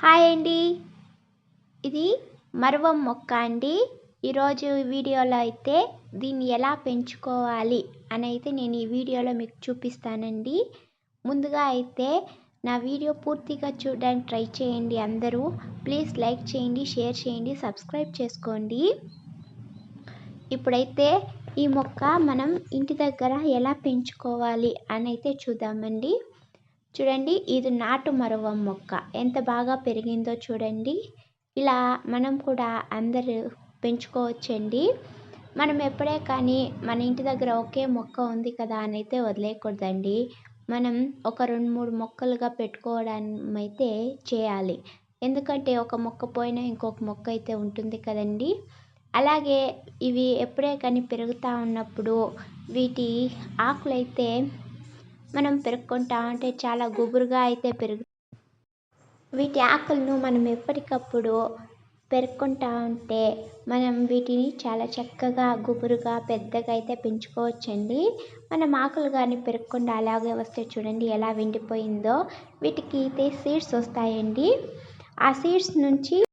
Hi అండి. ఇది మరువం మొక్క అండి. ఈరోజు వీడియోలో అయితే దీన్ని ఎలా పెంచుకోవాలి అని అయితే నేను ఈ వీడియోలో మీకు చూపిస్తానండి. ముందుగా అయితే నా వీడియో పూర్తిగా చూడడానికి ట్రై చేయండి అందరూ. ప్లీజ్ లైక్ చేయండి షేర్ చేయండి సబ్స్క్రైబ్ చేసుకోండి. ఇప్పుడైతే ఈ మొక్క మనం ఇంటి దగ్గర ఎలా పెంచుకోవాలి అని అయితే చూద్దామండి. చూడండి ఇది నాటు మరవ మొక్క. ఎంత బాగా పెరిగిందో చూడండి. ఇలా మనం కూడా అందరూ పెంచుకోవచ్చండి. మనం ఎప్పుడే కానీ మన ఇంటి దగ్గర ఒకే మొక్క ఉంది కదా అని అయితే వదిలేయకూడదండి. మనం ఒక రెండు మూడు మొక్కలుగా పెట్టుకోవడం అయితే చేయాలి. ఎందుకంటే ఒక మొక్క పోయినా ఇంకొక మొక్క అయితే ఉంటుంది కదండి. అలాగే ఇవి ఎప్పుడే కానీ పెరుగుతూ ఉన్నప్పుడు వీటి ఆకులైతే మనం పెరుక్కుంటా ఉంటే చాలా గుబురుగా అయితే పెరుగు. వీటి ఆకులను మనం ఎప్పటికప్పుడు పెరుక్కుంటా ఉంటే మనం వీటిని చాలా చక్కగా గుబురుగా పెద్దగా అయితే పెంచుకోవచ్చండి. మనం ఆకులు కానీ పెరగకుండా అలాగే వస్తే చూడండి ఎలా వెండిపోయిందో. వీటికి అయితే సీడ్స్ వస్తాయండి. ఆ సీడ్స్ నుంచి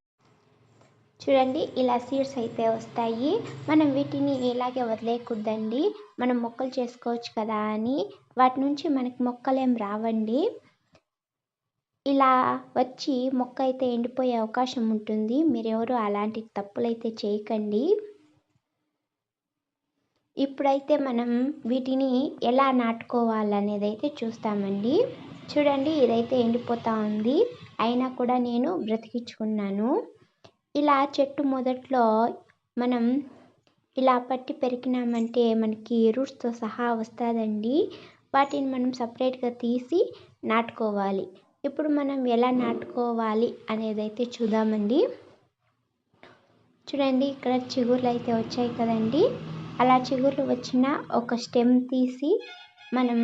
చూడండి ఇలా సీడ్స్ అయితే వస్తాయి. మనం వీటిని ఇలాగే వదిలేయకూడదండి. మనం మొక్కలు చేసుకోవచ్చు కదా అని. వాటి నుంచి మనకి మొక్కలేం రావండి. ఇలా వచ్చి మొక్క అయితే ఎండిపోయే అవకాశం ఉంటుంది. మీరెవరు అలాంటి తప్పులైతే చేయకండి. ఇప్పుడైతే మనం వీటిని ఎలా నాటుకోవాలనేది అయితే చూస్తామండి. చూడండి ఇదైతే ఎండిపోతూ ఉంది. అయినా కూడా నేను బ్రతికించుకున్నాను. ఇలా చెట్టు మొదట్లో మనం ఇలా పట్టి పెరికినామంటే మనకి రూట్స్తో సహా వస్తుందండి. వాటిని మనం సపరేట్గా తీసి నాటుకోవాలి. ఇప్పుడు మనం ఎలా నాటుకోవాలి అనేది అయితే చూద్దామండి. చూడండి ఇక్కడ చిగుర్లు అయితే వచ్చాయి కదండి. అలా చిగుర్లు వచ్చిన ఒక స్టెమ్ తీసి మనం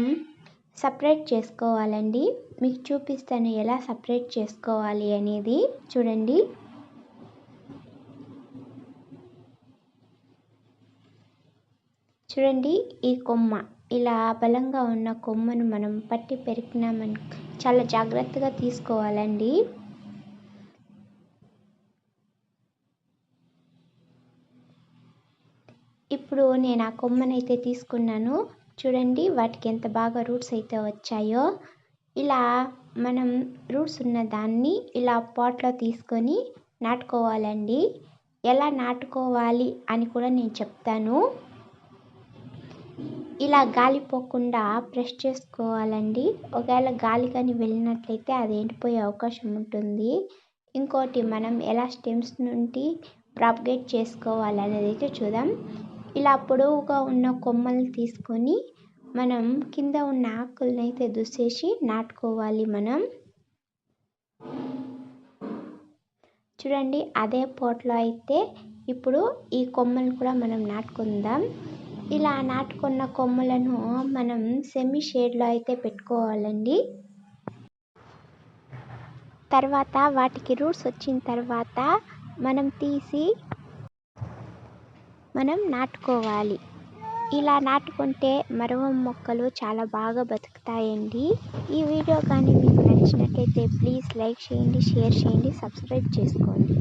సపరేట్ చేసుకోవాలండి. మీకు చూపిస్తాను ఎలా సపరేట్ చేసుకోవాలి అనేది. చూడండి. చూడండి ఈ కొమ్మ. ఇలా బలంగా ఉన్న కొమ్మను మనం పట్టి పెరికినామని చాలా జాగ్రత్తగా తీసుకోవాలండి. ఇప్పుడు నేను ఆ కొమ్మనైతే తీసుకున్నాను. చూడండి వాటికి ఎంత బాగా రూట్స్ అయితే వచ్చాయో. ఇలా మనం రూట్స్ ఉన్న దాన్ని ఇలా పాట్లో తీసుకొని నాటుకోవాలండి. ఎలా నాటుకోవాలి అని కూడా నేను చెప్తాను. ఇలా గాలి పోకుండా ప్రెస్ చేసుకోవాలండి. ఒకవేళ గాలి కానీ వెళ్ళినట్లయితే అది ఎండిపోయే అవకాశం ఉంటుంది. ఇంకోటి మనం ఎలా స్టెమ్స్ నుండి ప్రాపగేట్ చేసుకోవాలి అనేది అయితే చూద్దాం. ఇలా పొడవుగా ఉన్న కొమ్మలు తీసుకొని మనం కింద ఉన్న ఆకులను అయితే దుసేసి నాటుకోవాలి మనం. చూడండి అదే పోట్లో అయితే ఇప్పుడు ఈ కొమ్మలు కూడా మనం నాటుకుందాం. ఇలా నాటుకున్న కొమ్మలను మనం సెమీ షేడ్లో అయితే పెట్టుకోవాలండి. తర్వాత వాటికి రూట్స్ వచ్చిన తర్వాత మనం తీసి మనం నాటుకోవాలి. ఇలా నాటుకుంటే మరవం మొక్కలు చాలా బాగా బతుకుతాయండి. ఈ వీడియో కానీ మీకు నచ్చినట్లయితే ప్లీజ్ లైక్ చేయండి షేర్ చేయండి సబ్స్క్రైబ్ చేసుకోండి.